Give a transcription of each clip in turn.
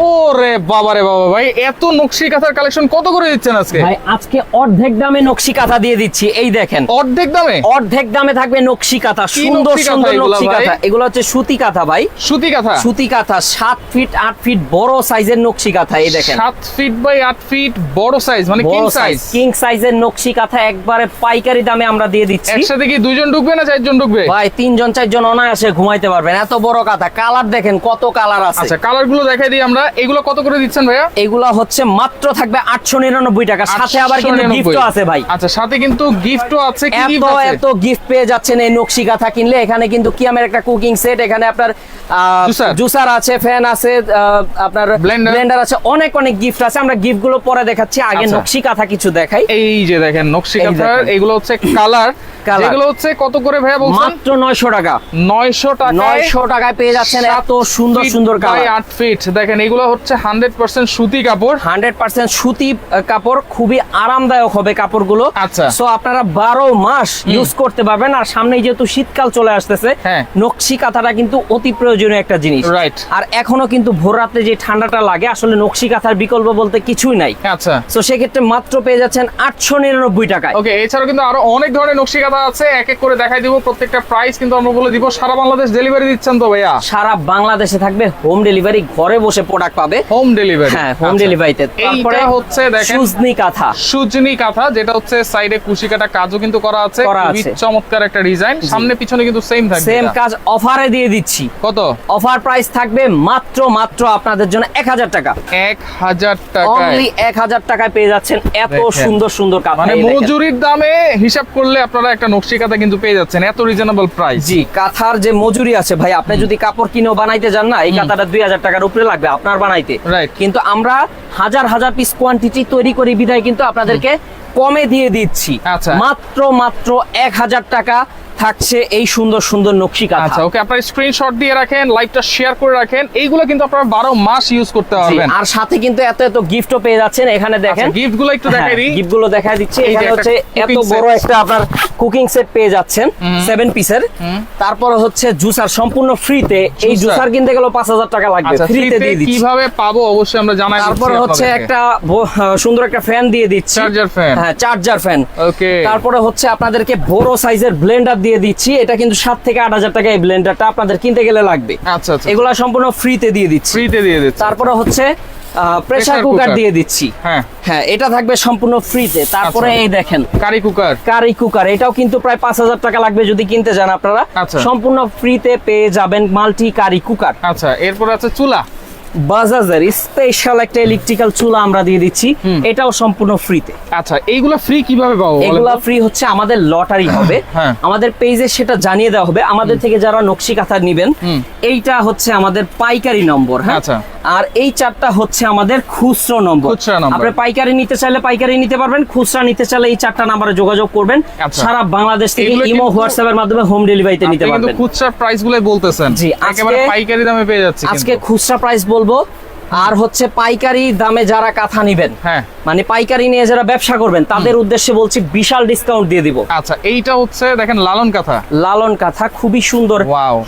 ওরে বাবা রে বাবা ভাই এত নকশি কাঁথার কালেকশন কত করে দিচ্ছেন আজকে? ভাই আজকে অর্ধেক দামে নকশি কাঁথা দিয়ে দিচ্ছি এই দেখেন। অর্ধেক দামে? অর্ধেক দামে থাকবে নকশি কাঁথা সুন্দর সুন্দর নকশি কাঁথা। এগুলো হচ্ছে সুতি কাঁথা ভাই। সুতি কাঁথা? সুতি কাঁথা সাত ফিট আট ফিট বড় সাইজের নকশি কাঁথা এই দেখেন। সাত ফিট বাই আট ফিট বড় সাইজ মানে কিং সাইজ কিং সাইজের নকশি কাঁথা একবারে পাইকারি দামে আমরা দিয়ে দিচ্ছি। একসাথে কি দুইজন ঢুকবে না চারজন ঢুকবে? ভাই তিনজন চারজন অনায়াসে ঘুমাইতে পারবেন এত বড় কাঁথা। কালার দেখেন কত কালার আছে। আচ্ছা কালারগুলো দেখাই দিই আমরা। এগুলো কত করে দিচ্ছেন ভাইয়া? এগুলা হচ্ছে মাত্র থাকবে আটশো নিরানব্বই টাকা। সাথে আবার কিন্তু গিফটও আছে ভাই। আচ্ছা সাথে কিন্তু গিফটও আছে কি এত এত গিফট পেয়ে যাচ্ছেন এই নকশি কাঁথা কিনলে। এখানে কিন্তু কিয়ামের একটা কুকিং সেট এখানে আপনার জুসার। আছে ফ্যান আছে আপনার ব্লেন্ডার আছে অনেক অনেক গিফট আছে। আমরা গিফটগুলো পরে দেখাচ্ছি। আগে আচ্ছা। নকশি কাঁথা কিছু দেখাই। এই যে দেখেন নকশি এগুলো হচ্ছে কালার যেগুলো হচ্ছে কত করে ভাইয়া বলছেন? মাত্র নয়শো টাকা। 900 টাকা নয়শো টাকায় পেয়ে যাচ্ছেন এত সুন্দর সুন্দর কালার। আট ফিট দেখেন এগুলো হচ্ছে হান্ড্রেড পার্সেন্ট সুতি কাপড়। হান্ড্রেড পার্সেন্ট সুতি কাপড় খুবই আরামদায়ক হবে কাপড়গুলো। আচ্ছা। সো আপনারা বারো মাস ইউজ করতে পারবেন। আর সামনে যেহেতু শীতকাল চলে আসতেছে হ্যাঁ। নকশি কাঁথাটা কিন্তু অতি প্রয়োজনীয় একটা জিনিস। রাইট আর এখনও কিন্তু ভোর রাতে যে ঠান্ডাটা লাগে আসলে নকশি কাঁথার বিকল্প বলতে কিছুই নাই। আচ্ছা। তো সেক্ষেত্রে মাত্র পেয়ে যাচ্ছেন আটশো নিরানব্বই টাকায়। ওকে এছাড়াও কিন্তু আরও অনেক ধরনের নকশি কাঁথা আছে এক এক করে দেখাই দিব। প্রত্যেকটা প্রাইস কিন্তু আমরা বলে দিব। সারা বাংলাদেশ ডেলিভারি দিচ্ছেন তো ভাইয়া? সারা বাংলাদেশে থাকবে হোম ডেলিভারি ঘরে বসে প্রোডাক্ট পাবে। হোম ডেলিভারি হ্যাঁ হোম ডেলিভারিতে তারপরে হচ্ছে দেখেন সুজনি কাঁথা। সুজনি কাঁথা যেটা হচ্ছে সাইডে কুশি কাটা কাজও কিন্তু করা আছে। খুবই চমৎকার একটা ডিজাইন সামনে পিছনে কিন্তু সেম থাকবে সেম কাজ অফারে দিয়ে দিচ্ছি। কত? অফার প্রাইস থাকবে মাত্র মাত্র আপনাদের জন্য এক হাজার টাকা। এক হাজার টাকায়। অনলি এক হাজার টাকায় পেয়ে যাচ্ছেন এত সুন্দর সুন্দর কাঁথা। মানে মজুরির দামে হিসাব করলে আপনারা একটা নকশি কাঁথা কিন্তু পেয়ে যাচ্ছেন এত রিজনেবল প্রাইস জি কাঁথার যে মজুরি আছে ভাই আপনি যদি কাপড় কিনেও বানাইতে যান না এই কাঁথাটা দুই হাজার টাকার উপরে লাগবে আপনার বানাইতে। কিন্তু আমরা হাজার হাজার পিস কোয়ান্টিটি তৈরি করি বিধায় কিন্তু আপনাদেরকে কমে দিয়ে দিচ্ছি। আচ্ছা। মাত্র মাত্র এক হাজার টাকা থাকছে এই সুন্দর সুন্দর নকশি কাঁথা। আচ্ছা ওকে আপনারা স্ক্রিনশট দিয়ে রাখেন লাইভটা শেয়ার করে রাখেন। এইগুলো কিন্তু আপনারা বারো মাস ইউজ করতে পারবেন। আর সাথে কিন্তু এত এত গিফটও পেয়ে যাচ্ছেন। এখানে দেখেন। গিফটগুলো একটু দেখাই দিই। গিফটগুলো দেখাই দিচ্ছি। এখানে হচ্ছে এত বড় একটা আপনার কুকিং সেট পেয়ে যাচ্ছেন সেভেন পিসের তারপর হচ্ছে জুসার সম্পূর্ণ ফ্রিতে এই জুসার কিনতে গেলে পাঁচ হাজার টাকা লাগবে। আচ্ছা ফ্রিতে ফ্রিতে দিয়ে দিচ্ছি। কীভাবে পাবো অবশ্যই আমরা জানাই তারপরে হচ্ছে একটা সুন্দর একটা ফ্যান দিয়ে দিচ্ছি। Charger fan। হ্যাঁ চার্জার ফ্যান ওকে তারপরে হচ্ছে আপনাদেরকে বড় সাইজের ব্লেন্ডার দিয়ে দিচ্ছি। এটা কিন্তু সাত থেকে আট হাজার টাকা এই ব্লেন্ডারটা আপনাদের কিনতে গেলে লাগবে। আচ্ছা আচ্ছা। এগুলা সম্পূর্ণ ফ্রিতে দিয়ে দিচ্ছি। ফ্রিতে দিয়ে দিচ্ছে। তারপরে হচ্ছে প্রেসার কুকার দিয়ে দিচ্ছি। হ্যাঁ। হ্যাঁ এটা থাকবে সম্পূর্ণ ফ্রিতে তারপরে আচ্ছা। এই দেখেন কারি কুকার কারি কুকার এটাও কিন্তু প্রায় পাঁচ হাজার টাকা লাগবে যদি কিনতে যান আপনারা। আচ্ছা। সম্পূর্ণ ফ্রিতে পেয়ে যাবেন মাল্টি কারি কুকার আচ্ছা এরপর আছে চুলা। বাজাজের স্পেশাল একটা ইলেকট্রিক্যাল চুলা আমরা দিয়ে দিচ্ছি। এটাও সম্পূর্ণ ফ্রিতে আচ্ছা এইগুলো ফ্রি কীভাবে পাবো এগুলা? ফ্রি হচ্ছে আমাদের লটারি হবে। হ্যাঁ। আমাদের পেজে সেটা জানিয়ে দেওয়া হবে। আমাদের থেকে যারা নকশি কাঁথা নিবেন এইটা হচ্ছে আমাদের পাইকারি নম্বর হ্যাঁ? আচ্ছা। আর এই চারটা হচ্ছে আমাদের খুচরো নম্বর। আপনি পাইকারি নিতে চাইলে পাইকারি নিতে পারবেন খুচরা নিতে চাইলে এই চারটা নাম্বারে যোগাযোগ করবেন। আচ্ছা। সারা বাংলাদেশ থেকে ইমো কিন্তু- হোয়াটসঅ্যাপের মাধ্যমে হোম ডেলিভারিতে নিতে পারবেন। খুচরা প্রাইস গুলাই বলতেছেন। জি, আজকে- পাইকারি দামে পেয়ে যাচ্ছে আজকে খুচরা প্রাইস বলব। আর হচ্ছে পাইকারি দামে যারা কাঁথা নিবেন হ্যাঁ। মানে পাইকারি নিয়ে যারা ব্যবসা করবেন তাদের উদ্দেশ্যে বলছি বিশাল ডিসকাউন্ট দিয়ে দিব। আচ্ছা এইটা হচ্ছে দেখেন লালন কাঁথা। লালন কাঁথা খুবই সুন্দর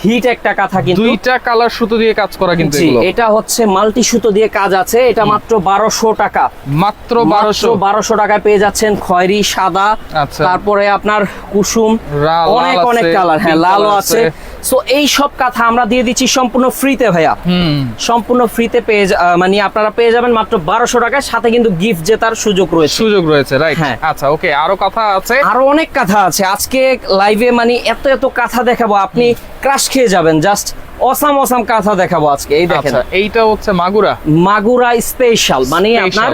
হিট একটা কাঁথা কিন্তু। দুইটা কালার সুতো দিয়ে কাজ করা কিন্তু এটা হচ্ছে মাল্টি সুতো দিয়ে কাজ আছে এটা মাত্র বারোশো টাকা। মাত্র বারোশো বারোশো। বারোশো টাকায় পেয়ে যাচ্ছেন খয়েরি সাদা আচ্ছা। তারপরে আপনার কুসুম অনেক অনেক কালার হ্যাঁ লালও আছে। সো এই সব কথা আমরা দিয়ে দিচ্ছি সম্পূর্ণ ফ্রিতে ভাইয়া। সম্পূর্ণ ফ্রিতে পেয়ে মানে আপনারা পেয়ে যাবেন মাত্র বারোশো টাকায় সাথে কিন্তু গিফট জেতার সুযোগ রয়েছে। সুযোগ রয়েছে রাইট হ্যাঁ। আচ্ছা ওকে আরও কথা আছে? আরও অনেক কথা আছে। আজকে লাইভে মানে এত এত কথা দেখাবো আপনি ক্রাশ খেয়ে যাবেন জাস্ট অসাম অসাম কাঁথা দেখাবো আজকে এই দেখেন। আচ্ছা এইটা হচ্ছে মাগুরা? মাগুরা স্পেশাল মানে আপনার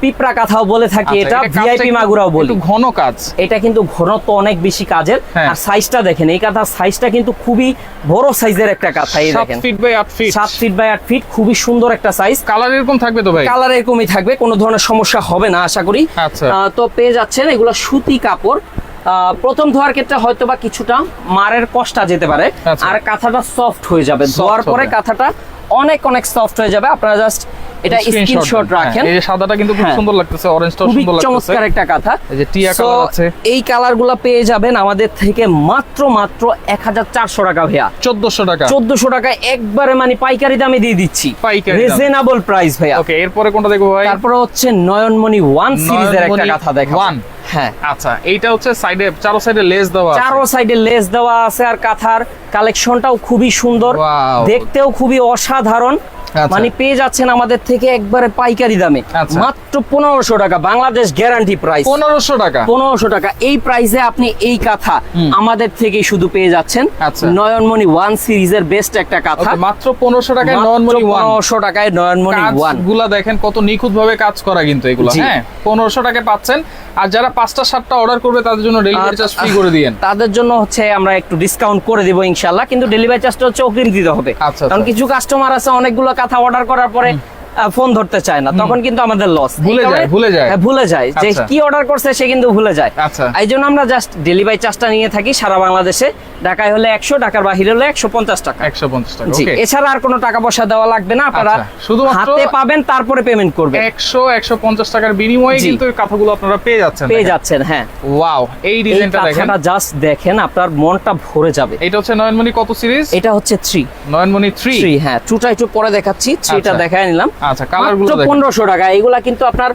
পিঁপড়া কাঁথাও বলে থাকি আচ্ছা, এটা ভিআইপি মাগুরাও বলি। ঘন কাজ এটা কিন্তু ঘনত্ব অনেক বেশি কাজের হ্যাঁ। আর সাইজটা দেখেন এই কাঁথার সাইজটা কিন্তু খুবই বড় সাইজের একটা কাঁথা এই দেখেন। ফিট বাই আট ফিট সাত ফিট বাই আট ফিট খুবই সুন্দর একটা সাইজ কালার এরকম থাকবে তো ভাই? কালার এরকমই থাকবে কোনো ধরনের সমস্যা হবে না আশা করি। আচ্ছা। তো পেয়ে যাচ্ছেন এগুলো সুতি কাপড় প্রথম ধোয়ার ক্ষেত্রে হয়তো বা কিছুটা মারের কষ্টা যেতে পারে আচ্ছা। আর কাঁথাটা সফট হয়ে যাবে। ধোয়ার পরে কাঁথাটা অনেক অনেক সফট হয়ে যাবে। আপনারা জাস্ট এটা স্ক্রিনশট রাখেন হ্যাঁ, এই যে সাদাটা কিন্তু খুব হ্যাঁ। সুন্দর লাগতেছে অরেঞ্জটাও সুন্দর লাগতেছে। চমৎকার একটা কথা। এই যে টিয়া কালার আছে। এই কালার পেয়ে যাবেন আমাদের থেকে মাত্র মাত্র এক হাজার চারশো টাকা ভাইয়া। 1400 টাকা। চোদ্দশো টাকা একবারে মানে পাইকারি দামে দিয়ে দিচ্ছি। পাইকারি রিজনেবল প্রাইস ভাইয়া। ওকে এরপরে কোনটা দেখব ভাই? তারপরে হচ্ছে নয়নমণি ওয়ান সিরিজের একটা কথা দেখা One। হ্যাঁ। আচ্ছা এইটা হচ্ছে সাইডে চারো সাইডে লেস দেওয়া। চারো সাইডে লেস দেওয়া আছে আর কাঁথার। কালেকশনটাও খুবই সুন্দর। দেখতেও খুবই অসাধারণ। মানে পেয়ে যাচ্ছেন আমাদের থেকে একবারে পাইকারি দামে। আচ্ছা। মাত্র পনেরোশো টাকা বাংলাদেশ গ্যারান্টি প্রাইস 1500 টাকা? পনেরোশো টাকা। এই প্রাইসে আপনি এই কাঁথা আমাদের থেকে শুধু পেয়ে যাচ্ছেন। আচ্ছা। নয়নমণি ওয়ান সিরিজের বেস্ট একটা কাঁথা। মাত্র 1500 টাকায় ওয়ান পনেরোশো টাকায় নয়নমণি ওয়ান কাজগুলা দেখেন কত নিখুঁত ভাবে কাজ করা কিন্তু এগুলো। হ্যাঁ পনেরোশো টাকায় পাচ্ছেন। আর যারা পাঁচটা সাতটা অর্ডার করবে তাদের জন্য ডেলিভারি চার্জ ফ্রি করে দিয়েন। তাদের জন্য হচ্ছে আমরা একটু ডিসকাউন্ট করে দিব ইনশাল্লাহ কিন্তু ডেলিভারি চার্জটা হচ্ছে অগ্রিম দিতে হবে। আচ্ছা, কারণ আচ্ছা। কিছু কাস্টমার আছে অনেকগুলো কাঁথা অর্ডার করার পরে ফোন ধরতে চায় না। তখন কিন্তু আমাদের লস ভুলে যায়, ভুলে যায়। ভুলে যায়। যে আচ্ছা। কি অর্ডার করছে সে কিন্তু ভুলে যায়। আচ্ছা। এই জন্য আমরা জাস্ট ডেলিভারি চার্জটা নিয়ে থাকি সারা বাংলাদেশে। ঢাকায় হলে একশো ঢাকার বাহিরে হলে একশো পঞ্চাশ টাকা। একশো পঞ্চাশ টাকা এছাড়া আর কোনো টাকা পয়সা দেওয়া লাগবে না আপনারা আচ্ছা, শুধুমাত্র- হাতে পাবেন তারপরে পেমেন্ট করবেন। একশো একশো পঞ্চাশ টাকার বিনিময়ে কিন্তু কাঁথাগুলো আপনারা পেয়ে যাচ্ছেন পেয়ে যাচ্ছেন হ্যাঁ। ওয়াও এই ডিজাইনটা দেখেন। জাস্ট দেখেন আপনার মনটা ভরে যাবে। এটা হচ্ছে নয়নমণি কত সিরিজ এটা হচ্ছে থ্রি নয়নমণি থ্রি থ্রি হ্যাঁ টুটা একটু পরে দেখাচ্ছি থ্রিটা আচ্ছা। দেখায় নিলাম। আচ্ছা, গুলো দেখেন। পনেরোশো টাকা এগুলা কিন্তু আপনার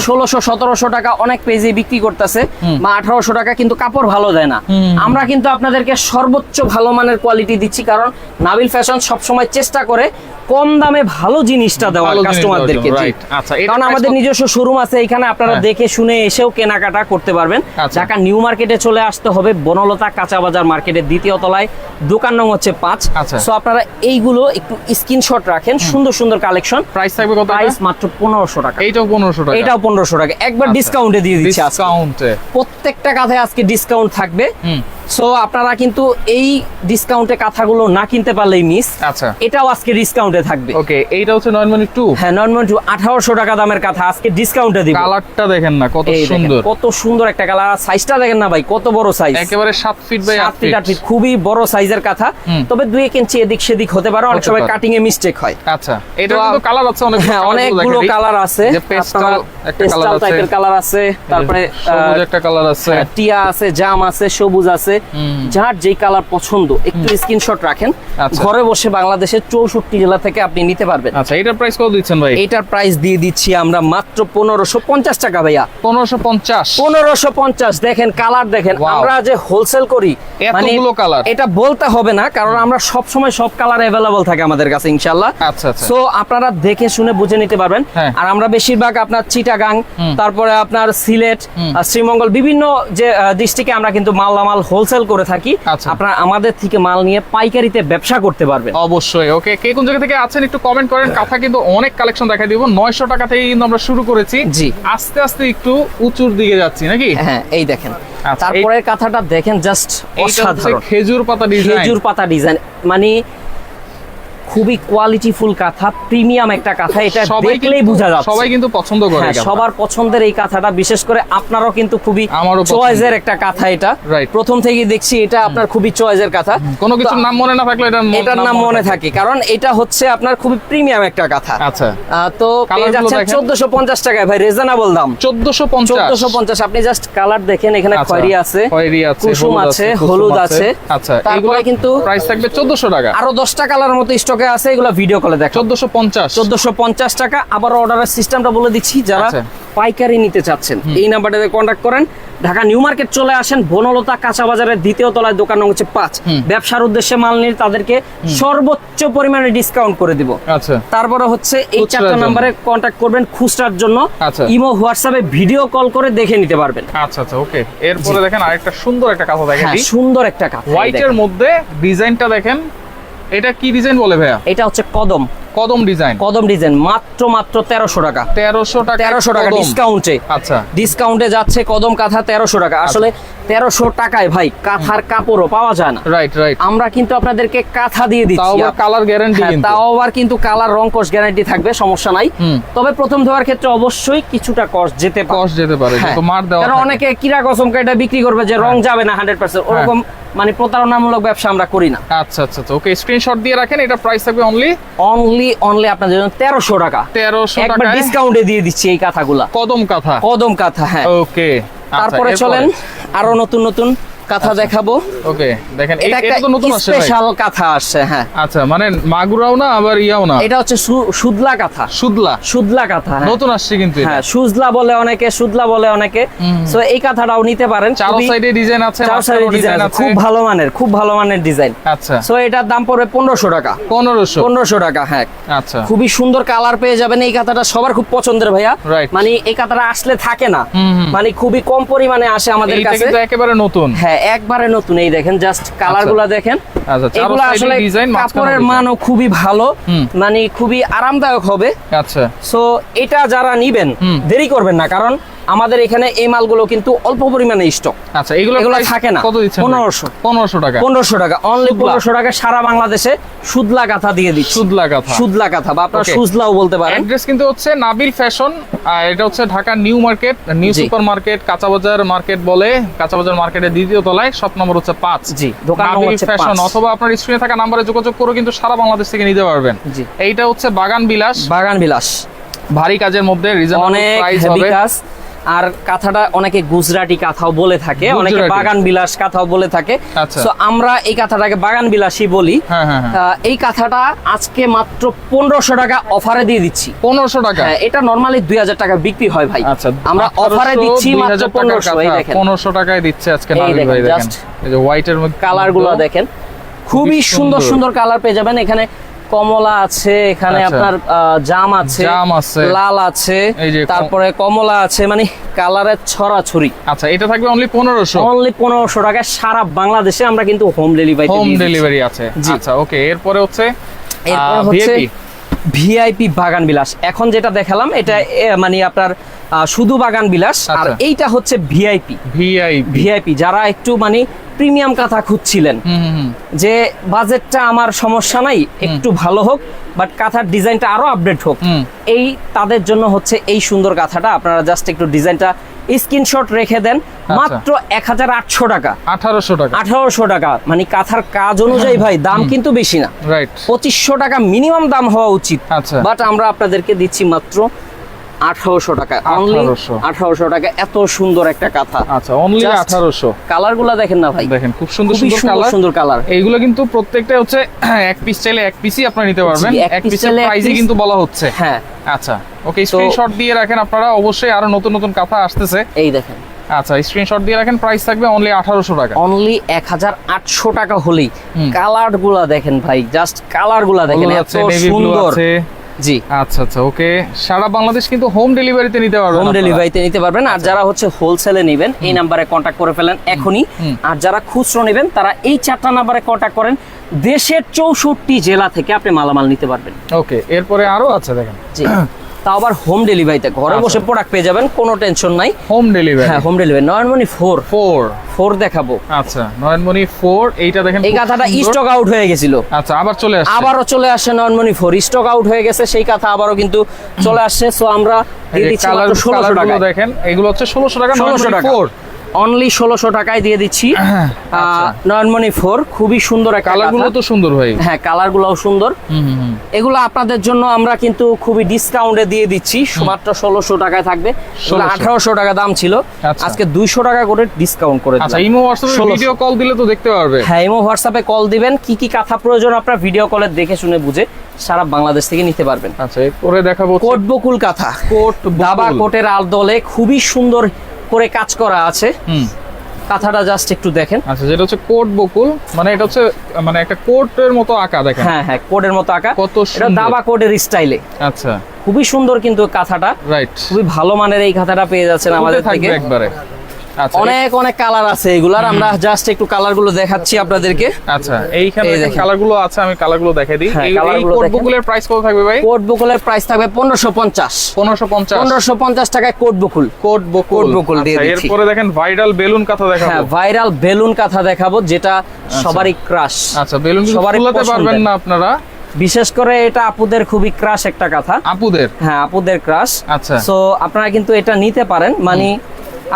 ষোলোশো সতেরোশো টাকা অনেক পেজে বিক্রি করতেছে বা আঠারোশো টাকা কিন্তু কাপড় ভালো দেয় না। আমরা কিন্তু আপনাদেরকে সর্বোচ্চ ভালো মানের কোয়ালিটি দিচ্ছি কারণ নাবিল ফ্যাশন সবসময় চেষ্টা করে কম দামে ভালো জিনিসটা দেওয়ার ভালো কাস্টমারদেরকে। আচ্ছা, কারণ আমাদের নিজস্ব শোরুম আছে এখানে আপনারা হ্যাঁ। দেখে শুনে এসেও কেনাকাটা করতে পারবেন। আচ্ছা। ঢাকা নিউ মার্কেটে চলে আসতে হবে বনলতা কাঁচা বাজার মার্কেটের দ্বিতীয় তলায়। দোকান নং হচ্ছে পাঁচ। আচ্ছা। সো আপনারা এইগুলো একটু স্ক্রিনশট রাখেন সুন্দর সুন্দর কালেকশন প্রাইস থাকবে কত প্রাইস মাত্র পনেরোশো টাকা। এইটাও পনেরোশো টাকা। এটাও পনেরোশো টাকা। একবার আচ্ছা। ডিসকাউন্টে দিয়ে দিচ্ছি ডিসকাউন্টে প্রত্যেকটা কাঁথায় আজকে ডিসকাউন্ট থাকবে। সো আপনারা কিন্তু এই ডিসকাউন্টে কাঁথাগুলো না কিনতে পারলেই মিস আচ্ছা। এটাও আজকে ডিসকাউন্টে থাকবে। ওকে এইটা হচ্ছে নয়নমণি টু। হ্যাঁ নর্মাল টু আঠারোশো টাকা দামের কাঁথা আজকে ডিসকাউন্টে দিব। কালারটা দেখেন না কত সুন্দর। কত সুন্দর একটা কালার সাইজটা দেখেন না ভাই কত বড় সাইজ একেবারে সাত ফিট বাই সাত ফিট আট ফিট খুবই বড় সাইজের কাঁথা। তবে দুই এক ইঞ্চি এদিক সেদিক হতে পারে অনেক সময় কাটিং এ মিস্টেক হয়। আচ্ছা এটা কিন্তু কালার আছে অনেক হ্যাঁ অনেকগুলো কালার আছে। পেস্টাল একটা কালার আছে। টাইপের কালার আছে তারপরে সবুজ একটা কালার আছে। হ্যাঁ, টিয়া আছে জাম আছে সবুজ আছে। হুম। যার যেই কালার পছন্দ একটু স্ক্রিনশট রাখেন। আচ্ছা। ঘরে বসে বাংলাদেশের চৌষট্টি জেলা থেকে আপনি নিতে পারবেন। আচ্ছা এটার প্রাইস কত দিচ্ছেন ভাই? এইটার প্রাইস দিয়ে দিচ্ছি আমরা মাত্র পনেরোশো পঞ্চাশ টাকা ভাইয়া। পনেরোশো পঞ্চাশ? পনেরোশো পঞ্চাশ দেখেন কালার দেখেন। আমরা যে হোলসেল করি মানে colour। এটা বলতে হবে না কারণ আমরা সব সময় সব কালার অ্যাভেলেবল থাকে আমাদের কাছে ইনশাল্লাহ আচ্ছা আচ্ছা। সো আপনারা দেখে শুনে বুঝে নিতে পারবেন। হ্যাঁ। আর আমরা বেশিরভাগ আপনার চিটাগাং তারপরে আপনার সিলেট শ্রীমঙ্গল বিভিন্ন যে ডিস্ট্রিক্টে আমরা কিন্তু মালামাল হোলসেল করে থাকি আচ্ছা। আপনারা আমাদের থেকে মাল নিয়ে পাইকারিতে ব্যবসা করতে পারবেন। অবশ্যই ওকে। কে কোন জায়গা থেকে আছেন একটু কমেন্ট করেন কাঁথা কিন্তু অনেক কালেকশন দেখা দিব। নয়শো টাকা থেকে কিন্তু আমরা শুরু করেছি। জি। আস্তে আস্তে একটু উঁচুর দিকে যাচ্ছি নাকি? হ্যাঁ এই দেখেন। তারপরে তারপরের কথাটা দেখেন জাস্ট অসাধারণ। খেজুর পাতা ডিজাইন খেজুর পাতা ডিজাইন মানে খুবই কোয়ালিটিফুল কাঁথা প্রিমিয়াম একটা কাঁথা এটা দেখলেই বোঝা যাচ্ছে। সবাই কিন্তু পছন্দ করে হ্যাঁ। সবার পছন্দের এই কাঁথাটা বিশেষ করে আপনারও কিন্তু খুবই চয়েসের একটা কাঁথা এটা। প্রথম থেকেই দেখছি এটা আপনার খুবই চয়েসের কাঁথা। কোনো কিছুর নাম মনে না থাকলে এটার এটার নাম মনে থাকে। কারণ এটা হচ্ছে আপনার খুবই প্রিমিয়াম একটা কাঁথা। আচ্ছা। তো পেয়ে যাচ্ছে দেখেন। চোদ্দশো পঞ্চাশ টাকায় ভাই রিজনেবল দাম। চোদ্দশো পঞ্চাশ। চোদ্দশো পঞ্চাশ আপনি জাস্ট কালার দেখেন এখানে আচ্ছা, খয়েরি আছে খয়েরি আছে, কুসুম হলুদ আছে হলুদ আছে। আচ্ছা, এগুলো কিন্তু প্রাইস থাকবে চোদ্দশো টাকা। আরও দশটা কালার মতো স্টকে আছে এগুলো ভিডিও কলে দেখো। চোদ্দশো পঞ্চাশ। চোদ্দশো পঞ্চাশ টাকা। আবার অর্ডারের সিস্টেমটা বলে দিচ্ছি যারা আচ্ছা। পাইকারি নিতে চাচ্ছেন এই নাম্বারটাতে কন্ট্যাক্ট করেন। ঢাকা নিউ মার্কেট চলে আসেন বনলতা কাঁচা বাজারের দ্বিতীয় তলায় দোকান নং হচ্ছে পাঁচ। ব্যবসার উদ্দেশ্যে মাল নিয়ে তাদেরকে সর্বোচ্চ পরিমাণে ডিসকাউন্ট করে দিব। আচ্ছা। তারপরে হচ্ছে এই চারটা। নাম্বারে কন্ট্যাক্ট করবেন খুচরার জন্য। আচ্ছা। ইমো হোয়াটসঅ্যাপে ভিডিও কল করে দেখে নিতে পারবেন। আচ্ছা আচ্ছা ওকে। এরপরে দেখেন আরেকটা সুন্দর একটা কাঁথা দেখেন হ্যাঁ সুন্দর একটা কাঁথা এই হোয়াইটের মধ্যে ডিজাইনটা দেখেন এটা কি ডিজাইন বলে ভাইয়া? এটা হচ্ছে কদম। কদম ডিজাইন কদম ডিজাইন মাত্র মাত্র তেরোশো টাকা। তেরোশো টাকা তেরোশো টাকা ডিসকাউন্টে আচ্ছা। ডিসকাউন্টে যাচ্ছে কদম কাঁথা তেরোশো টাকা। আসলে তেরোশো টাকায় ভাই কাঁথার কাপড়ও পাওয়া যায় না। রাইট রাইট আমরা কিন্তু আপনাদেরকে কাঁথা দিয়ে তাও দিচ্ছি। আবার কালার গ্যারান্টি হ্যাঁ, কিন্তু। তাও আবার কিন্তু কালার রং কস গ্যারান্টি থাকবে সমস্যা নাই। তবে প্রথম ধোয়ার ক্ষেত্রে অবশ্যই কিছুটা কস্ট যেতে পারে। কস্ট যেতে পারে হ্যাঁ, মার দেওয়া কারণ হ্যাঁ। অনেকে কিরা কসমকা এটা বিক্রি করবে যে রং যাবে না হান্ড্রেড পার্সেন্ট ওরকম মানে প্রতারণামূলক ব্যবসা আমরা করি না। আচ্ছা আচ্ছা আচ্ছা। ওকে স্ক্রিনশট দিয়ে রাখেন এটা প্রাইস থাকবে অনলি অনলি অনলি আপনার জন্য 1300 টাকা। তেরোশো একবার টাকায়? ডিসকাউন্টে দিয়ে দিচ্ছি এই কাঁথাগুলা। কদম কাঁথা? কদম কাঁথা হ্যাঁ। ওকে তারপরে চলেন আরও নতুন নতুন কাঁথা দেখাবো। ওকে দেখেন এটা এটা তো নতুন আসছে ভাই। স্পেশাল কাঁথা আসছে হ্যাঁ। আচ্ছা মানে মাগুরাও না আবার ইয়াও না? এটা হচ্ছে সুদলা কাঁথা। সুদলা? সুদলা কাঁথা হ্যাঁ। নতুন আসছে কিন্তু হ্যাঁ সুজলা বলে অনেকে সুদলা বলে অনেকে। সো এই কাঁথাটাও নিতে পারেন। চারো সাইডে ডিজাইন আছে চার সাইডে ডিজাইন আছে। খুব ভালো মানের খুব ভালো মানের ডিজাইন আচ্ছা। সো এটার দাম পড়বে পনেরোশো টাকা। পনেরোশো? পনেরোশো টাকা হ্যাঁ। আচ্ছা। খুবই সুন্দর কালার পেয়ে যাবেন এই কাঁথাটা সবার খুব পছন্দের ভাইয়া. মানে এই কাঁথাটা আসলে থাকে না। মানে খুবই কম পরিমাণে আসে আমাদের কাছে। কিন্তু একেবারে নতুন। হ্যাঁ একবারে নতুন এই দেখেন জাস্ট কালারগুলা দেখেন। আচ্ছা, এগুলো আসলে কাপড়ের মানও খুবই ভালো মানে খুবই আরামদায়ক হবে। আচ্ছা। সো এটা যারা নিবেন দেরি করবেন না কারণ আমাদের এখানে এই মালগুলো কিন্তু অল্প পরিমাণে স্টক আচ্ছা এগুলো এগুলো থাকে না। কত দিচ্ছেন 1500 পনেরোশো। টাকা। পনেরোশো টাকা। অনলি সুদলা। পনেরোশো টাকা সারা বাংলাদেশে সুদলা কাঁথা দিয়ে দিচ্ছি। সুদলা কাঁথা সুদলা কাঁথা বা আপনার. সুজলাও বলতে পারেন। অ্যাড্রেস কিন্তু হচ্ছে নাবিল ফ্যাশন এটা হচ্ছে ঢাকা নিউ মার্কেট নিউ জি। সুপার মার্কেট কাঁচাবাজার মার্কেট বলে কাঁচাবাজার মার্কেটের দ্বিতীয় তলায় শপ নম্বর হচ্ছে পাঁচ। জি, দোকান নাবিল হচ্ছে ফ্যাশন অথবা আপনার স্ক্রিনে থাকা নম্বরে যোগাযোগ করে কিন্তু সারা বাংলাদেশ থেকে নিতে পারবেন। জি। এইটা হচ্ছে বাগান বিলাস। বাগান বিলাস। ভারী কাজের মধ্যে রিজনেবল প্রাইস হবে। আর কাঁথাটা অনেকে গুজরাটি কাঁথাও বলে থাকে অনেকে বাগান বিলাস কাঁথাও বলে থাকে। আচ্ছা। তো আমরা এই কাঁথাটাকে বাগান বিলাসই বলি। হ্যাঁ হ্যাঁ হ্যাঁ। এই কাঁথাটা আজকে মাত্র পনেরোশো টাকা অফারে দিয়ে দিচ্ছি। পনেরোশো টাকা? এটা নর্মালি দুই হাজার টাকা বিক্রি হয় ভাই। আচ্ছা আমরা অফারে দিচ্ছি মাত্র পনেরোশো পনেরোশো টাকায় দিচ্ছে আজকে ভাই দেখেন হোয়াইটের কালারগুলো দেখেন। খুবই সুন্দর। সুন্দর কালার পেয়ে যাবেন। এখানে কমলা আছে এখানে আচ্ছা। আপনার জাম আছে জাম আছে। লাল আছে তারপরে কমলা আছে মানে কালারের ছড়াছড়ি। আচ্ছা এটা থাকবে অনলি পনেরোশো? অনলি পনেরোশো টাকায় সারা বাংলাদেশে আমরা কিন্তু হোম ডেলিভারি হোম ডেলিভারি আছে। আচ্ছা ওকে এরপরে হচ্ছে এরপর হচ্ছে ভিআইপি বাগান বিলাস। এখন যেটা দেখালাম এটা মানে আপনার শুধু বাগান বিলাস আর আচ্ছা। এইটা হচ্ছে ভিআইপি ভিআইপি ভিআইপি যারা একটু মানে প্রিমিয়াম কাঁথা খুঁজছিলেন। যে বাজেটটা আমার সমস্যা নাই একটু ভালো হোক বাট কাঁথার ডিজাইনটা আরও আপডেট হোক। এই তাদের জন্য হচ্ছে এই সুন্দর কাঁথাটা আপনারা জাস্ট একটু ডিজাইনটা স্ক্রিনশট রেখে দেন। আচ্ছা। মাত্র এক হাজার আটশো টাকা। আঠারোশো টাকা। আঠারোশো টাকা। মানে কাঁথার কাজ অনুযায়ী ভাই দাম কিন্তু বেশি না। রাইট পঁচিশশো টাকা মিনিমাম দাম হওয়া উচিত। আচ্ছা। বাট আমরা আপনাদেরকে দিচ্ছি মাত্র আঠারোশো টাকা। অনলি আঠারোশো। টাকা। এত সুন্দর একটা কাঁথা। আচ্ছা অনলি আঠারোশো। কালারগুলা দেখেন না ভাই। দেখেন খুব সুন্দর সুন্দর সুন্দর কালার। এইগুলো কিন্তু প্রত্যেকটা হচ্ছে এক পিস চাইলে এক পিসই আপনারা নিতে পারবেন। এক পিসের প্রাইসই কিন্তু বলা হচ্ছে। হ্যাঁ। আচ্ছা ওকে স্ক্রিনশট দিয়ে রাখেন আপনারা। অবশ্যই আরও নতুন নতুন কথা আসতেছে। এই দেখেন। আচ্ছা স্ক্রিনশট দিয়ে রাখেন প্রাইস থাকবে অনলি আঠারোশো টাকা। অনলি এক হাজার আটশো টাকা হলেই। কালারগুলা দেখেন ভাই জাস্ট কালারগুলা দেখেন এত সুন্দর। আছে। জি। আচ্ছা আচ্ছা ওকে। সারা বাংলাদেশ কিন্তু হোম ডেলিভারিতে নিতে পারবেন হোম ডেলিভারিতে নিতে পারবেন। আর যারা হচ্ছে হোলসেলে নেবেন এই নাম্বারে কন্ট্যাক্ট করে ফেলেন এখনই। আর যারা খুচরো নেবেন তারা এই চারটা নাম্বারে কন্ট্যাক্ট করেন। দেশের চৌষট্টি জেলা থেকে আপনি মালামাল নিতে পারবেন। ওকে এরপরে আরও আচ্ছা দেখেন। জি। তাও আবার হোম ডেলিভারিতে ঘরে আচ্ছা। বসে প্রোডাক্ট পেয়ে যাবেন কোনো টেনশন নাই। হোম ডেলিভারি হ্যাঁ home delivery Nayanmoni four four four দেখাবো। আচ্ছা নয়নমণি ফোর এইটা দেখেন এই কথাটা স্টক আউট হয়ে গেছিল। আচ্ছা আবার চলে আসছে। আবারও চলে আসছে নয়নমণি ফোর স্টক আউট হয়ে গেছে সেই কথা আবারও কিন্তু চলে আসছে। সো আমরা দিয়ে দিচ্ছি ষোলোশো টাকা দেখেন এগুলো হচ্ছে ষোলোশো টাকা ষোলোশো টাকা। ফোর অনলি ষোলোশো টাকায় দিয়ে দিচ্ছি। আচ্ছা। নয়নমণি ফোর খুবই সুন্দর একটা কালারগুলো তো সুন্দর ভাই। হ্যাঁ কালার গুলাও সুন্দর। এগুলো আপনাদের জন্য আমরা কিন্তু খুবই ডিসকাউন্টে দিয়ে দিচ্ছি। মাত্র ষোলোশো টাকায় থাকবে। আঠারোশো টাকা দাম ছিল। আচ্ছা। আজকে দুইশো টাকা করে ডিসকাউন্ট করে আচ্ছা ইমো হোয়াটসঅ্যাপে ভিডিও কল দিলে তো দেখতে পারবে। হ্যাঁ ইমো হোয়াটসঅ্যাপে কল দিবেন। কি কি কাঁথা প্রয়োজন আপনার ভিডিও কলে দেখে শুনে বুঝে সারা বাংলাদেশ থেকে নিতে পারবেন। আচ্ছা এরপরে দেখাবো কোট বকুল কাঁথা। কোট দাবা কোটের আল দলে খুবই সুন্দর করে কাজ করা আছে। হুম। কাঁথাটা জাস্ট একটু দেখেন। আচ্ছা যেটা হচ্ছে কোট বকুল মানে এটা হচ্ছে মানে একটা কোটের মতো আঁকা দেখেন। হ্যাঁ হ্যাঁ কোটের মতো আঁকা। কত এটা। দাবা কোটের স্টাইলে। আচ্ছা। খুবই সুন্দর কিন্তু কাঁথাটা। রাইট খুবই ভালো মানের এই কাঁথাটা পেয়ে যাচ্ছেন আমাদের থেকে। একবারে। অনেক অনেক কালার আছে এগুলার। আমরা জাস্ট একটু কালারগুলো দেখাচ্ছি আপনাদেরকে। আচ্ছা এইখানে কালারগুলো আছে আমি কালারগুলো দেখাই দিই। হ্যাঁ, এই- কোট। প্রাইস কত থাকবে ভাই? কোট বকুলের প্রাইস থাকবে পনেরোশো পঞ্চাশ। পনেরোশো পঞ্চাশ। পনেরোশো পঞ্চাশ টাকায় কোট বকুল কোট বকুল কোট বকুল দিয়ে আচ্ছা, দিচ্ছি। এরপরে দেখেন ভাইরাল বেলুন কাঁথা হ্যাঁ দেখাবো ভাইরাল বেলুন কাঁথা দেখাবো যেটা সবারই ক্রাশ আচ্ছা বেলুন সবারই ফুলাতে পারবেন না আপনারা। বিশেষ করে এটা আপুদের খুবই ক্রাশ একটা কথা। আপুদের? হ্যাঁ আপুদের ক্রাশ আচ্ছা। সো আপনারা কিন্তু এটা নিতে পারেন। মানে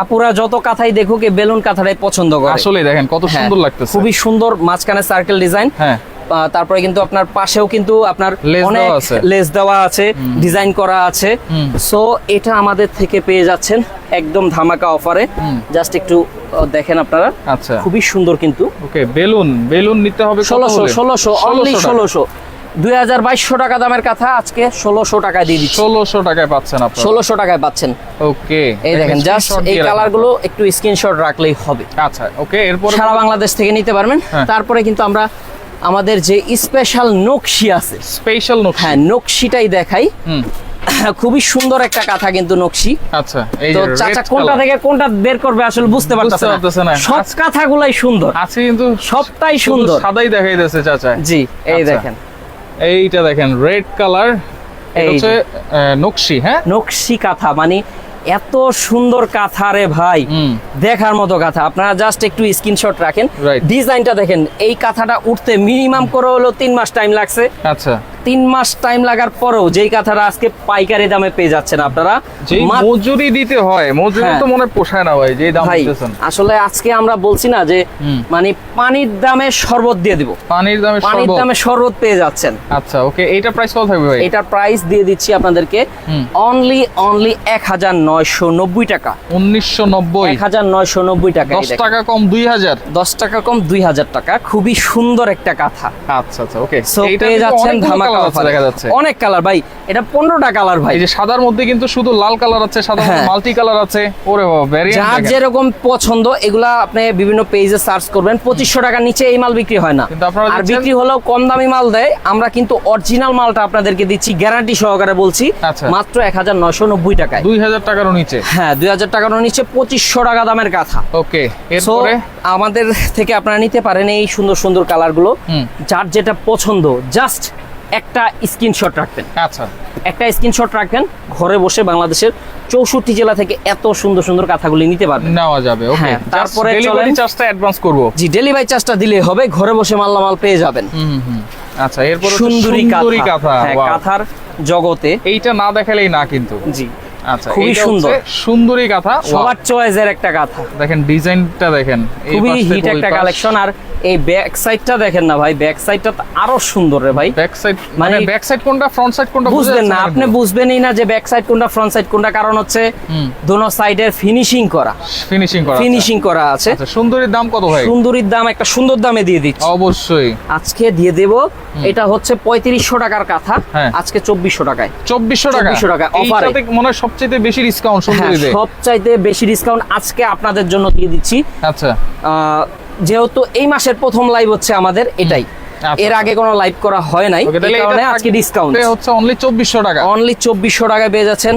আপুরা যত কাথাই দেখুক এই বেলুন কাঁথাটাই পছন্দ করে। আসলে দেখেন কত হ্যাঁ, সুন্দর লাগতেছে। খুবই সুন্দর মাঝখানে সার্কেল ডিজাইন হ্যাঁ। তারপরে কিন্তু আপনার পাশেও কিন্তু আপনার লেস অনেক দেওয়া আছে ডিজাইন করা আছে। সো এটা আমাদের থেকে পেয়ে যাচ্ছেন একদম ধামাকা অফারে জাস্ট একটু দেখেন আপনারা। আচ্ছা। খুবই সুন্দর কিন্তু। ওকে বেলুন বেলুন নিতে হবে ষোলোশো ষোলোশো অনলি ষোলোশো। দুই হাজার বাইশশো টাকা দামের কথা আজকে ষোলোশো টাকায় দিয়ে দিচ্ছি। ষোলোশো টাকায় পাচ্ছেন ষোলোশো টাকায় পাচ্ছেন। ওকে। এই দেখেন জাস্ট এই কালারগুলো একটু স্ক্রিনশট রাখলেই হবে। আচ্ছা ওকে এরপরে সারা বাংলাদেশ থেকে নিতে পারবেন। হ্যাঁ। তারপরে কিন্তু আমরা আমাদের যে স্পেশাল নকশি আছে স্পেশাল নকশি। হ্যাঁ নকশিটাই দেখাই। খুবই সুন্দর একটা কাঁথা কিন্তু নকশি। আচ্ছা তো চাচা কোনটা থেকে কোনটা বের করবে আসলে বুঝতে পারতেছে না। সব। কাঁথাগুলাই সুন্দর। আছে কিন্তু সবটাই সুন্দর। সাদাই দেখাই দিতেছে চাচা। জি এই আচ্ছা। দেখেন। এইটা দেখেন রেড কালার এই হচ্ছে নকশি হ্যাঁ? নকশি কাঁথা মানে এত সুন্দর কাঁথা রে ভাই। দেখার মতো কাঁথা। আপনারা জাস্ট একটু স্ক্রিনশট রাখেন। ডিজাইনটা দেখেন এই কাঁথাটা উঠতে মিনিমাম করে হলো তিন মাস টাইম লাগছে। আচ্ছা। তিন মাস টাইম লাগার পরেও যেই কাঁথাটা আজকে পাইকারি দামে পেয়ে যাচ্ছেন আপনারা মজুরি দিতে হয় মজুরি হ্যাঁ। তো মনে পোষায় না ভাই যে দাম দিতেছেন। আসলে আজকে আমরা বলছি না যে মানে পানির দামে শরবত দিয়ে দিব। পানির দামে পানির দামে শরবত পেয়ে যাচ্ছেন। আচ্ছা ওকে এইটা প্রাইস কত থাকবে ভাই? এটার প্রাইস দিয়ে দিচ্ছি আপনাদেরকে। অনলি অনলি এক হাজার নয়শো নব্বই টাকা। উনিশশো নব্বই? এক হাজার নয়শো নব্বই টাকা দশ টাকা কম দুই হাজার? দশ টাকা কম দুই হাজার টাকা। খুবই সুন্দর একটা কাঁথা। আচ্ছা আচ্ছা ওকে সো পেয়ে যাচ্ছেন ধামাকা দেখা যাচ্ছে। অনেক কালার ভাই। এটা পনেরোটা কালার ভাই। এই যে সাদার মধ্যে কিন্তু শুধু লাল কালার আছে সাদা হ্যাঁ। মাল্টি কালার আছে। ওরে বাবা যার যেরকম পছন্দ এগুলা আপনি বিভিন্ন পেজে সার্চ করবেন। পঁচিশশো টাকার নিচে এই মাল বিক্রি হয় না। আর বিক্রি হলেও কম দামি মাল দেয়। আমরা কিন্তু অরিজিনাল মালটা আপনাদেরকে দিচ্ছি গ্যারান্টি সহকারে বলছি। আচ্ছা। মাত্র এক হাজার নয়শো নব্বই টাকায়। দুই হাজার টাকারও নিচে। হ্যাঁ দুই হাজার টাকার নিচে পঁচিশশো টাকা দামের কাঁথা ওকে এরপরে? আমাদের থেকে আপনারা নিতে পারেন এই সুন্দর সুন্দর কালারগুলো। হুম। যার যেটা পছন্দ জাস্ট একটা স্ক্রিনশট রাখবেন। আচ্ছা। একটা স্ক্রিনশট রাখবেন ঘরে বসে বাংলাদেশের চৌষট্টি জেলা থেকে এত সুন্দর সুন্দর কাঁথাগুলি নিতে পারবেন। নেওয়া যাবে ওকে হ্যাঁ, তারপরে ডেলিভারি চার্জটা অ্যাডভান্স করব। জি ডেলিভারি চার্জটা দিলে হবে ঘরে বসে মাল্লামাল পেয়ে যাবেন। হুম হুম আচ্ছা এরপর সুন্দরী সুন্দরী কাঁথা। কাঁথা হ্যাঁ। কাঁথার জগতে। এইটা না দেখালেই না কিন্তু। জি আচ্ছা খুবই সুন্দর। সুন্দরী কাঁথা। সবার চয়েসের একটা কাঁথা। দেখেন ডিজাইনটা দেখেন খুবই হিট একটা কালেকশন আর এই ব্যাক সাইডটা দেখেন না ভাই ব্যাক সাইডটা আরও সুন্দর রে ভাই। ব্যাক সাইড মানে মানে- ব্যাক সাইড কোনটা ফ্রন্ট সাইড কোনটা বুঝবেন না আপনি বুঝবেনই না যে ব্যাক সাইড কোনটা ফ্রন্ট সাইড কোনটা কারণ হচ্ছে দোনো সাইডের ফিনিশিং করা। ফিনিশিং করা ফিনিশিং করা আছে। আচ্ছা সুন্দরীর দাম কত ভাই? সুন্দরীর দাম একটা সুন্দর দামে দিয়ে দিচ্ছি। অবশ্যই। আজকে দিয়ে দেব এটা হচ্ছে পঁয়ত্রিশশো টাকার কাঁথা হ্যাঁ। আজকে চব্বিশশো টাকায়। চব্বিশশো টাকা? 2400 টাকা, offer এ। মনে হয় সবচেয়ে বেশি ডিসকাউন্ট হ্যাঁ সুন্দরীতে সবচাইতে বেশি ডিসকাউন্ট আজকে আপনাদের জন্য দিয়ে দিচ্ছি। আচ্ছা। আহ, যেহেতু এই মাসের প্রথম লাইভ হচ্ছে আমাদের এটাই। আচ্ছা, এর আগে কোনো লাইভ করা হয় নাই কারণে আজকে ডিসকাউন্ট হচ্ছে অনলি চব্বিশশো টাকা। অনলি চব্বিশশো টাকায় পেয়ে যাচ্ছেন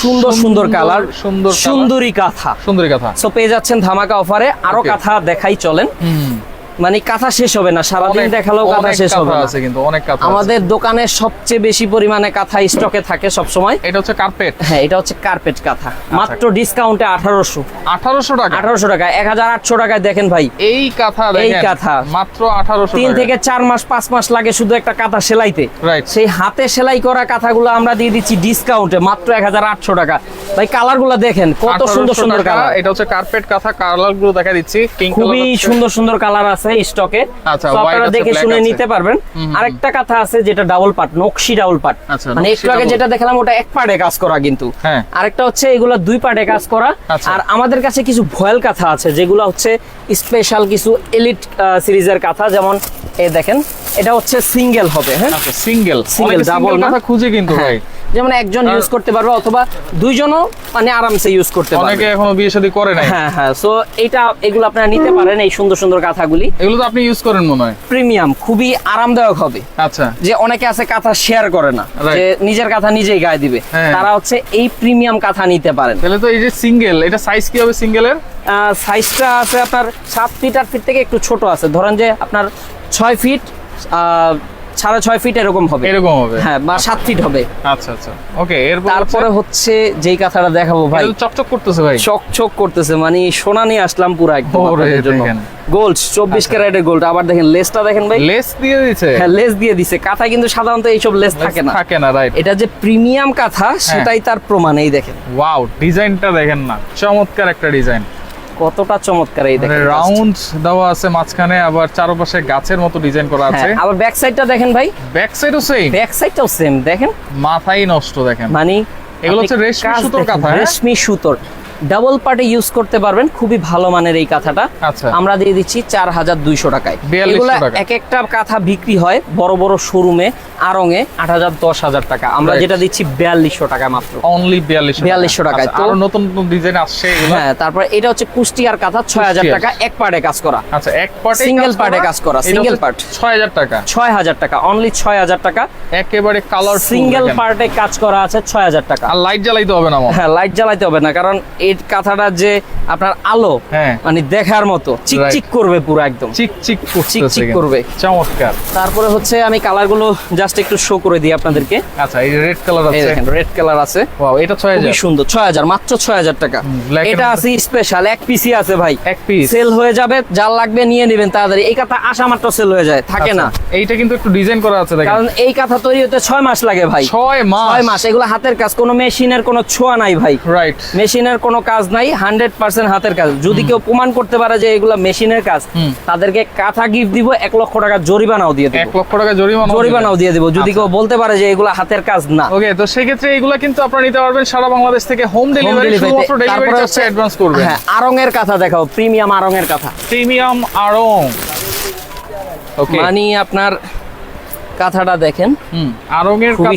সুন্দর সুন্দর কালার সুন্দর সুন্দরী কাঁথা। সুন্দরী কাঁথা। সো পেয়ে যাচ্ছেন ধামাকা অফারে আরও. কাঁথা দেখাই চলেন। হুম। মানে কাঁথা শেষ হবে না সারাদিন দেখালেও কাঁথা শেষ হবে আছে কিন্তু অনেক কাঁথা আমাদের দোকানে সবচেয়ে বেশি পরিমাণে কাঁথা স্টকে থাকে সব সময় এটা হচ্ছে কার্পেট হ্যাঁ এটা হচ্ছে কার্পেট কাঁথা। আচ্ছা। মাত্র ডিসকাউন্টে আঠারোশো। আঠারোশো টাকা? আঠারোশো টাকা এক হাজার আটশো টাকায় দেখেন ভাই। এই কাঁথা এই কাঁথা। মাত্র আঠারোশো তিন থেকে চার মাস পাঁচ মাস লাগে শুধু একটা কাঁথা সেলাইতে। রাইট সেই হাতে সেলাই করা কাঁথাগুলো আমরা দিয়ে দিচ্ছি ডিসকাউন্টে মাত্র এক হাজার আটশো টাকা। ভাই কালারগুলো দেখেন কত সুন্দর সুন্দর কালার এটা হচ্ছে কার্পেট কাঁথা কালারগুলো দেখা দিচ্ছি খুবই সুন্দর সুন্দর কালার আছে। স্টকে আচ্ছা, আপনারা দেখে শুনে নিতে পারবেন। আরেকটা কথা আছে যেটা ডাবল নকশি ডাবল আচ্ছা, মানে একটু আগে যেটা দেখালাম ওটা এক পার্টে কাজ করা কিন্তু। হ্যাঁ। আরেকটা হচ্ছে এগুলো দুই পার্টে কাজ করা। আচ্ছা। আর আমাদের কাছে কিছু ভয়েল কাঁথা আছে যেগুলো হচ্ছে স্পেশাল কিছু এলিট সিরিজের কাঁথা। যেমন এই দেখেন এটা হচ্ছে সিঙ্গেল হবে হ্যাঁ? সিঙ্গেল double না? কথা খুঁজে কিন্তু হ্যাঁ। ভাই। যেমন একজন ইউজ করতে পারবে অথবা দুইজনও মানে আরামসে ইউজ করতে পারবে। অনেকে এখনও বিয়ে শাদী করে নাই। হ্যাঁ হ্যাঁ সো এটা এগুলো আপনারা নিতে পারেন এই সুন্দর সুন্দর কাঁথাগুলি। এগুলো তো আপনি ইউজ করেন মনে হয়। প্রিমিয়াম খুবই আরামদায়ক হবে। আচ্ছা। যে অনেকে আছে কাঁথা শেয়ার করে না। যে নিজের কাঁথা নিজেই গায়ে দিবে। হ্যাঁ। তারা হচ্ছে এই প্রিমিয়াম কাঁথা নিতে পারেন। তাহলে তো এই যে সিঙ্গেল এটা সাইজ কি হবে সিঙ্গেলের সাইজটা আছে আপনার সাত ফিট আট ফিট থেকে একটু ছোট আছে। ধরেন যে আপনার ছয় ফিট আহ, সাড়ে ছয় ফিট এরকম হবে। এরকম হবে? হ্যাঁ বা সাত ফিট হবে। আচ্ছা আচ্ছা। ওকে এরপর তারপরে হচ্ছে যেই কাঁথাটা দেখাবো ভাই। চকচক করতেছে ভাই। চকচক করতেছে মানে সোনা নিয়ে আসলাম পুরো একদম আপনাদের জন্য। গোল্ড চব্বিশ আচ্ছা। ক্যারেটের গোল্ড আবার দেখেন লেসটা দেখেন ভাই। লেস দিয়ে দিছে? হ্যাঁ লেস দিয়ে দিছে। কাঁথা কিন্তু সাধারণত এইসব লেস থাকে না। থাকে না রাইট এটা যে প্রিমিয়াম কাঁথা হ্যাঁ। সেটাই তার প্রমাণ এই দেখেন। ওয়াও ডিজাইনটা দেখেন না। চমৎকার একটা ডিজাইন কতটা চমৎকার এই মানে দেখেন রাউন্ড দেওয়া আছে মাঝখানে আবার চারপাশে গাছের মতো ডিজাইন করা আছে। হ্যাঁ, আবার ব্যাক সাইডটা দেখেন ভাই। ব্যাক সাইডও সেম ব্যাক সাইডটাও সেম দেখেন। মাথাই নষ্ট দেখেন। মানে এগুলো হচ্ছে রেশমি কাজ সুতোর কাঁথা, হ্যাঁ? রেশমি সুতোর। ডাবল পার্টে ইউজ করতে পারবেন খুবই ভালো মানের এই কাঁথাটা। আচ্ছা। আমরা দিয়ে দিচ্ছি চার হাজার দুইশো টাকায়। 4200 এগুলা। এক একটা কাঁথা বিক্রি হয় বড় বড় শোরুমে আড়ঙে আট হাজার দশ হাজার টাকা। আমরা যেটা দিচ্ছি বিয়াল্লিশশো টাকা মাত্র। অনলি 4200 4200 টাকায়। আচ্ছা, তো- নতুন নতুন ডিজাইন আসছে হ্যাঁ তারপর এটা হচ্ছে কুষ্টিয়ার কাঁথা ছয় হাজার টাকা এক পার্টে কাজ করা। আচ্ছা এক পার্টে সিঙ্গেল পার্টে কাজ করা, single part। 6000 টাকা। ছয় হাজার টাকা অনলি ছয় হাজার টাকা। একেবারে কালার সিঙ্গেল পার্টে কাজ করা আছে ছয় হাজার টাকা। আর লাইট জ্বালাইতে হবে না হ্যাঁ লাইট জ্বালাইতে হবে না কারণ এই কাঁথাটা যে আপনার আলো হ্যাঁ। মানে দেখার মতো চিকচিক করবে পুরো একদম। চিক চিক চিকচিক করবে। চমৎকার। তারপরে হচ্ছে আমি কালারগুলো জাস্ট একটু শো করে দিই আপনাদেরকে। আচ্ছা এই রেড কালার আছে। দেখেন রেড কালার আছে। ওয়াও এটা খুবই 6000 সুন্দর ছয় হাজার মাত্র ছয় হাজার টাকা। এটা আছে স্পেশাল এক পিসি আছে ভাই। এক পিস সেল হয়ে যাবে যার লাগবে নিয়ে নেবেন তাড়াতাড়ি। এই কাঁথা আসা মাত্র সেল হয়ে যায় থাকে না। আচ্ছা, এইটা কিন্তু একটু ডিজাইন করা আছে দেখেন। কারণ এই কাঁথা তৈরি হতে ছয় মাস লাগে ভাই। 6 মাস। ছয় মাস এগুলো হাতের কাজ কোনো মেশিনের কোনো ছোঁয়া নাই ভাই। রাইট মেশিনের কোনো কাজ নাই হান্ড্রেড পার্সেন্ট হাতের কাজ। যদি কেউ প্রমাণ করতে পারে যে এগুলো মেশিনের কাজ তাদেরকে কাঁথা গিফট দিব এক লক্ষ টাকা জরিমানাও দিয়ে দিব। 1 লক্ষ টাকা জরিমানা জরিমানাও দিয়ে দিব। যদি কেউ বলতে পারে যে এগুলো হাতের কাজ না। ওকে তো সেক্ষেত্রে এগুলো কিন্তু আপনারা নিতে পারবেন সারা বাংলাদেশ থেকে হোম ডেলিভারি শুধুমাত্র ডেলিভারি চার্জটা অ্যাডভান্স করবেন। হ্যাঁ আরঙের কাঁথা দেখাও প্রিমিয়াম আরঙের কাঁথা। প্রিমিয়াম আড়ং। ওকে মানে আপনার কাঁথাটা দেখেন। আড়ংয়ের খুবই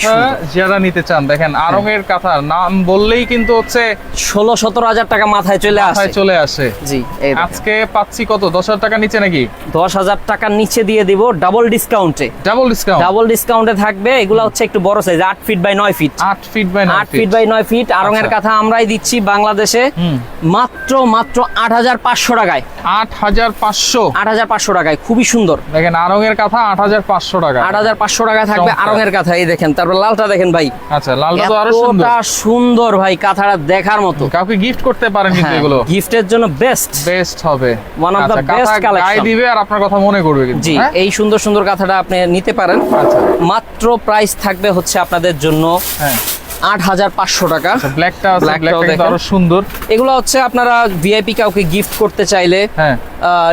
যারা নিতে চান দেখেন আড়ংয়ের কথা। নাম বললেই কিন্তু হচ্ছে ষোলো সতেরো হাজার টাকা মাথায় চলে আসে। মাথায় চলে আসে। জি আজকে পাচ্ছি কত? দশ হাজার টাকা নিচে নাকি? দশ হাজার টাকার নিচে দিয়ে দিব ডাবল ডিসকাউন্টে ডাবল ডিসকাউন্ট ডাবল ডিসকাউন্টে থাকবে এগুলো হচ্ছে একটু বড় সাইজ আট ফিট বাই নয় ফিট আট ফিট বাই আট ফিট বাই নয় ফিট আরঙের আচ্ছা। কাঁথা আমরাই দিচ্ছি বাংলাদেশে। মাত্র মাত্র আট হাজার পাঁচশো টাকায়। আট হাজার পাঁচশো? আট হাজার পাঁচশো টাকায় খুবই সুন্দর। দেখেন আড়ংয়ের কথা আট হাজার পাঁচশো টাকা। আট হাজার পাঁচশো টাকায় থাকবে। আরঙের কাঁথা এই দেখেন তারপর লালটা দেখেন ভাই। আচ্ছা লালটা তো আরও সুন্দর। সুন্দর ভাই কাঁথাটা দেখার মতো। কাউকে গিফট করতে পারেন কিন্তু এগুলো। গিফটের জন্য বেস্ট বেস্ট হবে। Of the আচ্ছা, best কাঁথা দিবে আর আপনার কথা মনে করবে কিন্তু জি হ্যাঁ? এই সুন্দর সুন্দর কাঁথাটা আপনি নিতে পারেন। আচ্ছা। মাত্র প্রাইস থাকবে হচ্ছে আপনাদের জন্য হ্যাঁ। আট হাজার পাঁচশো টাকা। ব্ল্যাকটা Black ব্ল্যাকটা আরও সুন্দর। এগুলো হচ্ছে আপনারা ভিআইপি কাউকে গিফট করতে চাইলে হ্যাঁ।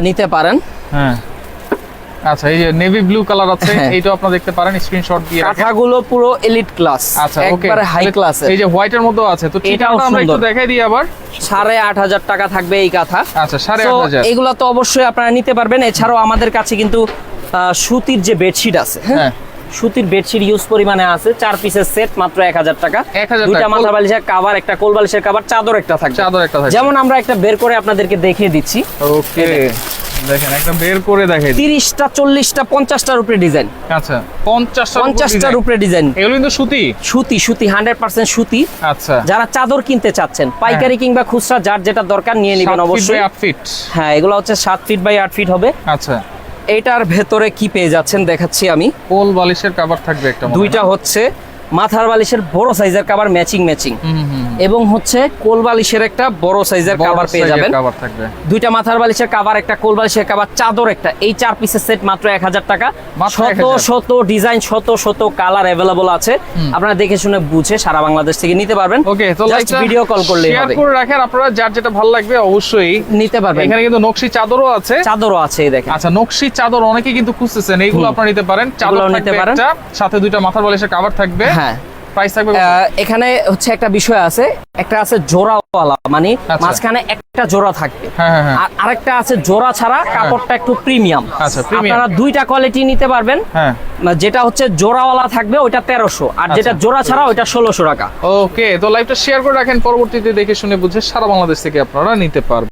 নিতে পারেন। হ্যাঁ। আচ্ছা এই যে নেভি ব্লু কালার আছে হ্যাঁ। এইটা আপনারা দেখতে পারেন স্ক্রিনশট দিয়ে কাঁথাগুলো পুরো এলিট ক্লাস আচ্ছা একবারে হাই ক্লাস এই যে হোয়াইট এর মধ্যে আছে তো এটাও ঠিকানাটা আমরা একটু দেখাই দিই আবার। সাড়ে আট হাজার টাকা থাকবে এই কাঁথা। আচ্ছা সাড়ে তো আট হাজার। এগুলো তো অবশ্যই আপনারা নিতে পারবেন। এছাড়াও আমাদের কাছে কিন্তু সুতির যে বেডশিট আছে হ্যাঁ হ্যাঁ। সুতির বেডশিট ইউজ পরিমাণে আছে। চার পিসের সেট মাত্র এক হাজার টাকা। দুইটা মাথা বালিশের কাভার একটা কোল বালিশের কাভার চাদর একটা থাকবে। চাদর একটা থাকে যেমন আমরা একটা বের করে আপনাদেরকে দেখিয়ে দিচ্ছি। ওকে দেখেন। একটা বের করে দেখাই দিই। তিরিশটা চল্লিশটা পঞ্চাশটার উপরে ডিজাইন আচ্ছা পঞ্চাশটা পঞ্চাশটার উপরে ডিজাইন এগুলো কিন্তু সুতি? সুতি সুতি হান্ড্রেড পার্সেন্ট সুতি। আচ্ছা। যারা চাদর কিনতে চাচ্ছেন পাইকারি কিংবা খুচরা যার যেটা দরকার নিয়ে নেবেন অবশ্যই। আট ফিট হ্যাঁ এগুলো হচ্ছে সাত ফিট বাই আট ফিট হবে। আচ্ছা। এইটার ভেতরে কি পেয়ে যাচ্ছেন দেখাচ্ছি আমি। কোল বালিশের কভার থাকবে একটা দুইটা হচ্ছে মাথার বালিশের বড় সাইজের কাবার ম্যাচিং ম্যাচিং। এবং হচ্ছে কোল বালিশের একটা বড় সাইজের কাবার পেয়ে যাবেন। দুইটা মাথার বালিশের কাবার একটা কোল বালিশের কাবার চাদর একটা। এই চার পিসের সেট মাত্র এক হাজার টাকা। শত শত ডিজাইন শত শত কালার অ্যাভেলেবল আছে। আপনারা দেখে শুনে বুঝে সারা বাংলাদেশ থেকে নিতে পারবেন। ওকে তো ভিডিও কল করলে শেয়ার করে রাখেন। আপনারা যার যেটা ভালো লাগবে অবশ্যই নিতে পারবেন। এখানে কিন্তু নকশি চাদরও আছে। চাদরও আছে এই দেখেন। আচ্ছা নকশি চাদর অনেকে কিন্তু খুঁজতেছেন। এইগুলো আপনারা নিতে পারেন। চাদর নিতে পারেন। পারেন সাথে দুইটা মাথার বালিশের কভার থাকবে। হ্যাঁ। প্রাইস থাকবে এখানে হচ্ছে একটা বিষয় আছে একটা আছে জোড়াওয়ালা মানে আচ্ছা। মাঝখানে একটা জোড়া থাকবে। হ্যাঁ হ্যাঁ হ্যাঁ। আর আরেকটা আছে জোড়া ছাড়া কাপড়টা একটু প্রিমিয়াম। আচ্ছা, আপনারা দুইটা কোয়ালিটি নিতে পারবেন। যেটা হচ্ছে জোড়াওয়ালা থাকবে ওইটা তেরোশো। আর যেটা আচ্ছা। জোড়া ছাড়া ওইটা ষোলোশো টাকা। ওকে তো লাইভটা শেয়ার করে রাখেন পরবর্তীতে দেখে শুনে বুঝে সারা বাংলাদেশ থেকে আপনারা নিতে পারবেন।